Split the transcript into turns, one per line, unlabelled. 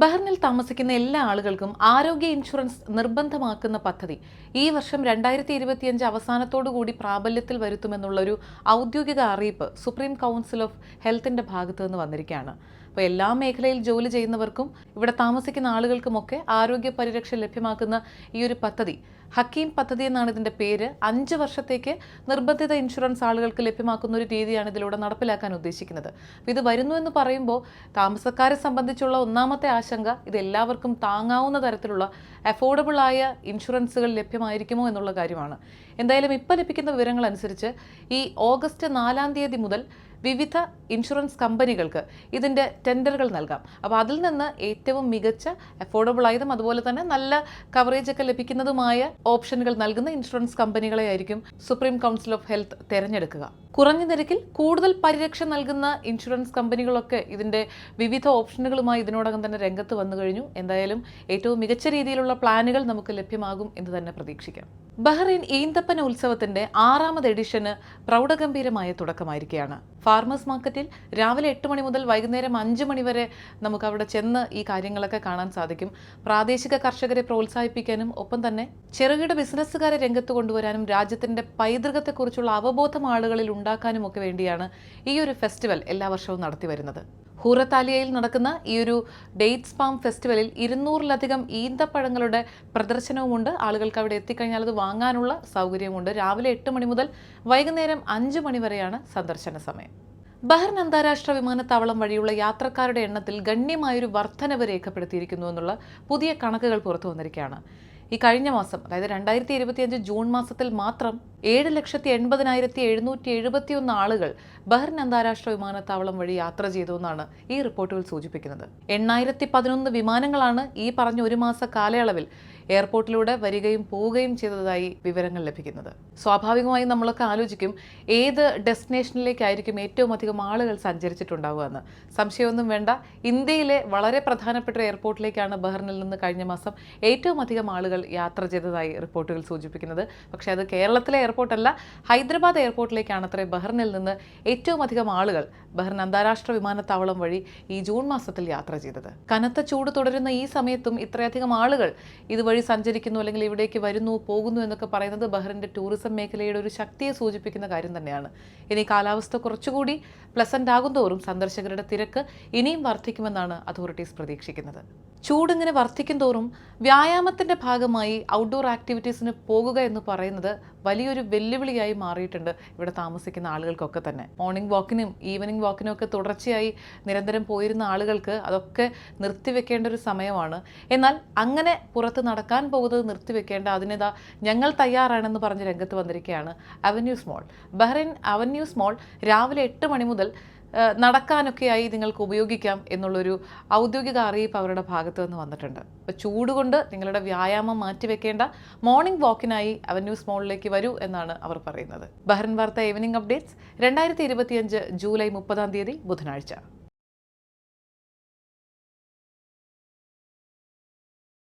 ബഹ്റിനിൽ താമസിക്കുന്ന എല്ലാ ആളുകൾക്കും ആരോഗ്യ ഇൻഷുറൻസ് നിർബന്ധമാക്കുന്ന പദ്ധതി ഈ വർഷം രണ്ടായിരത്തി ഇരുപത്തിയഞ്ച് അവസാനത്തോടുകൂടി പ്രാബല്യത്തിൽ വരുത്തുമെന്നുള്ളൊരു ഔദ്യോഗിക അറിയിപ്പ് സുപ്രീം കൗൺസിൽ ഓഫ് ഹെൽത്തിന്റെ ഭാഗത്തു നിന്ന് വന്നിരിക്കുകയാണ്. അപ്പോൾ എല്ലാ മേഖലയിൽ ജോലി ചെയ്യുന്നവർക്കും ഇവിടെ താമസിക്കുന്ന ആളുകൾക്കുമൊക്കെ ആരോഗ്യ പരിരക്ഷ ലഭ്യമാക്കുന്ന ഈ ഒരു പദ്ധതി. ഹക്കീം പദ്ധതി എന്നാണ് ഇതിന്റെ പേര്. അഞ്ച് വർഷത്തേക്ക് നിർബന്ധിത ഇൻഷുറൻസ് ആളുകൾക്ക് ലഭ്യമാക്കുന്ന ഒരു രീതിയാണ് ഇതിലൂടെ നടപ്പിലാക്കാൻ ഉദ്ദേശിക്കുന്നത്. ഇത് വരുന്നു എന്ന് പറയുമ്പോൾ താമസക്കാരെ സംബന്ധിച്ചുള്ള ഒന്നാമത്തെ ആശങ്ക ഇത് എല്ലാവർക്കും താങ്ങാവുന്ന തരത്തിലുള്ള അഫോർഡബിൾ ആയ ഇൻഷുറൻസുകൾ ലഭ്യമായിരിക്കുമോ എന്നുള്ള കാര്യമാണ്. എന്തായാലും ഇപ്പോൾ ലഭിക്കുന്ന വിവരങ്ങൾ അനുസരിച്ച് ഈ ഓഗസ്റ്റ് നാലാം തീയതി മുതൽ വിവിധ ഇൻഷുറൻസ് കമ്പനികൾക്ക് ഇതിന്റെ ടെൻഡറുകൾ നൽകാം. അപ്പോൾ അതിൽ നിന്ന് ഏറ്റവും മികച്ച അഫോർഡബിൾ ആയതും അതുപോലെ തന്നെ നല്ല കവറേജ് ഒക്കെ ലഭിക്കുന്നതുമായ ഓപ്ഷനുകൾ നൽകുന്ന ഇൻഷുറൻസ് കമ്പനികളെ ആയിരിക്കും സുപ്രീം കൗൺസിൽ ഓഫ് ഹെൽത്ത് തിരഞ്ഞെടുക്കുക. കുറഞ്ഞ നിരക്കിൽ കൂടുതൽ പരിരക്ഷ നൽകുന്ന ഇൻഷുറൻസ് കമ്പനികളൊക്കെ ഇതിന്റെ വിവിധ ഓപ്ഷനുകളുമായി ഇതിനോടകം തന്നെ രംഗത്ത് വന്നു കഴിഞ്ഞു. എന്തായാലും ഏറ്റവും മികച്ച രീതിയിലുള്ള പ്ലാനുകൾ നമുക്ക് ലഭ്യമാകും എന്ന് തന്നെ പ്രതീക്ഷിക്കാം. ബഹ്റൈൻ ഈന്തപ്പന ഉത്സവത്തിന്റെ ആറാമത് എഡിഷന് പ്രൗഢഗംഭീരമായ തുടക്കമായിരിക്കുകയാണ്. ഫാർമേഴ്സ് മാർക്കറ്റിൽ രാവിലെ എട്ട് മണി മുതൽ വൈകുന്നേരം മണി വരെ നമുക്ക് അവിടെ ചെന്ന് ഈ കാര്യങ്ങളൊക്കെ കാണാൻ സാധിക്കും. പ്രാദേശിക കർഷകരെ പ്രോത്സാഹിപ്പിക്കാനും ഒപ്പം തന്നെ ചെറുകിട ബിസിനസ്സുകാരെ രംഗത്ത് കൊണ്ടുവരാനും രാജ്യത്തിന്റെ പൈതൃകത്തെക്കുറിച്ചുള്ള അവബോധം ആളുകളിൽ ഉണ്ടാക്കാനും ഒക്കെ വേണ്ടിയാണ് ഈ ഒരു ഫെസ്റ്റിവൽ എല്ലാ വർഷവും നടത്തി വരുന്നത്. ഹൂറത്താലിയയിൽ നടക്കുന്ന ഈ ഒരു ഡേറ്റ്സ് പാം ഫെസ്റ്റിവലിൽ ഇരുന്നൂറിലധികം ഈന്തപ്പഴങ്ങളുടെ പ്രദർശനവുമുണ്ട്. ആളുകൾക്ക് അവിടെ എത്തിക്കഴിഞ്ഞാൽ അത് വാങ്ങാനുള്ള സൗകര്യമുണ്ട് രാവിലെ എട്ട് മണി മുതൽ വൈകുന്നേരം അഞ്ച് മണി വരെയാണ് സന്ദർശന സമയം. ബഹ്റിൻ അന്താരാഷ്ട്ര വിമാനത്താവളം വഴിയുള്ള യാത്രക്കാരുടെ എണ്ണത്തിൽ ഗണ്യമായൊരു വർധനവ് രേഖപ്പെടുത്തിയിരിക്കുന്നു എന്നുള്ള പുതിയ കണക്കുകൾ പുറത്തു വന്നിരിക്കുകയാണ്. ഈ കഴിഞ്ഞ മാസം അതായത് രണ്ടായിരത്തി ഇരുപത്തിയഞ്ച് ജൂൺ മാസത്തിൽ മാത്രം ഏഴ് ലക്ഷത്തി എൺപതിനായിരത്തി എഴുന്നൂറ്റി എഴുപത്തിയൊന്ന് ആളുകൾ ബഹ്റിൻ അന്താരാഷ്ട്ര വിമാനത്താവളം വഴി യാത്ര ചെയ്തു എന്നാണ് ഈ റിപ്പോർട്ടുകൾ സൂചിപ്പിക്കുന്നത്. എണ്ണായിരത്തി പതിനൊന്ന് വിമാനങ്ങളാണ് ഈ പറഞ്ഞ ഒരു മാസ കാലയളവിൽ എയർപോർട്ടിലൂടെ വരികയും പോവുകയും ചെയ്തതായി വിവരങ്ങൾ ലഭിക്കുന്നത്. സ്വാഭാവികമായും നമ്മളൊക്കെ ആലോചിക്കും ഏത് ഡെസ്റ്റിനേഷനിലേക്കായിരിക്കും ഏറ്റവും അധികം ആളുകൾ സഞ്ചരിച്ചിട്ടുണ്ടാവുക എന്ന് സംശയമൊന്നും വേണ്ട. ഇന്ത്യയിലെ വളരെ പ്രധാനപ്പെട്ട എയർപോർട്ടിലേക്കാണ് ബഹ്റിനിൽ നിന്ന് കഴിഞ്ഞ മാസം ഏറ്റവും അധികം ആളുകൾ യാത്ര ചെയ്തതായി റിപ്പോർട്ടുകൾ സൂചിപ്പിക്കുന്നത്. പക്ഷേ അത് കേരളത്തിലെ എയർപോർട്ടല്ല ഹൈദരാബാദ് എയർപോർട്ടിലേക്കാണ് അത്രേ ബഹ്റിനിൽ നിന്ന് ഏറ്റവും അധികം ആളുകൾ ബഹ്റിൻ അന്താരാഷ്ട്ര വിമാനത്താവളം വഴി ഈ ജൂൺ മാസത്തിൽ യാത്ര ചെയ്തത്. കനത്ത ചൂട് തുടരുന്ന ഈ സമയത്തും ഇത്രയധികം ആളുകൾ ഇതുവഴി സഞ്ചരിക്കുന്നു അല്ലെങ്കിൽ ഇവിടേക്ക് വരുന്നു പോകുന്നു എന്നൊക്കെ പറയുന്നത് ബഹ്റിന്റെ ടൂറിസം മേഖലയുടെ ഒരു ശക്തിയെ സൂചിപ്പിക്കുന്ന കാര്യം തന്നെയാണ്. ഇനി കാലാവസ്ഥ കുറച്ചുകൂടി പ്ലസന്റ് ആകുന്തോറും സന്ദർശകരുടെ തിരക്ക് ഇനിയും വർദ്ധിക്കുമെന്നാണ് അതോറിറ്റീസ് പ്രതീക്ഷിക്കുന്നത്. ചൂടിങ്ങനെ വർദ്ധിക്കും തോറും വ്യായാമത്തിന്റെ ഭാഗമായി ഔട്ട്ഡോർ ആക്ടിവിറ്റീസിന് പോകുക എന്ന് പറയുന്നത് വലിയൊരു വെല്ലുവിളിയായി മാറിയിട്ടുണ്ട് ഇവിടെ താമസിക്കുന്ന ആളുകൾക്കൊക്കെ തന്നെ. മോർണിംഗ് വാക്കിനും ഈവനിങ് വാക്കിനും ഒക്കെ തുടർച്ചയായി നിരന്തരം പോയിരുന്ന ആളുകൾക്ക് അതൊക്കെ നിർത്തിവെക്കേണ്ട ഒരു സമയമാണ്. എന്നാൽ അങ്ങനെ പുറത്ത് നടക്കാൻ പോകുന്നത് നിർത്തിവെക്കേണ്ട അതിനിതാ ഞങ്ങൾ തയ്യാറാണെന്ന് പറഞ്ഞ് രംഗത്ത് വന്നിരിക്കുകയാണ് avenues mall Bahrain avenues mall രാവിലെ എട്ട് മണി മുതൽ നടക്കാനൊക്കെയായി നിങ്ങൾക്ക് ഉപയോഗിക്കാം എന്നുള്ളൊരു ഔദ്യോഗിക അറിയിപ്പ് അവരുടെ ഭാഗത്തു നിന്ന് വന്നിട്ടുണ്ട്. അപ്പോൾ ചൂടുകൊണ്ട് നിങ്ങളുടെ വ്യായാമം മാറ്റിവെക്കേണ്ട മോർണിംഗ് വാക്കിനായി അവന്യൂസ് മോളിലേക്ക് വരൂ എന്നാണ് അവർ പറയുന്നത്. ബഹ്റിൻ വാർത്ത ഈവനിംഗ് അപ്ഡേറ്റ്സ് രണ്ടായിരത്തി ഇരുപത്തിയഞ്ച് ജൂലൈ മുപ്പതാം തീയതി ബുധനാഴ്ച.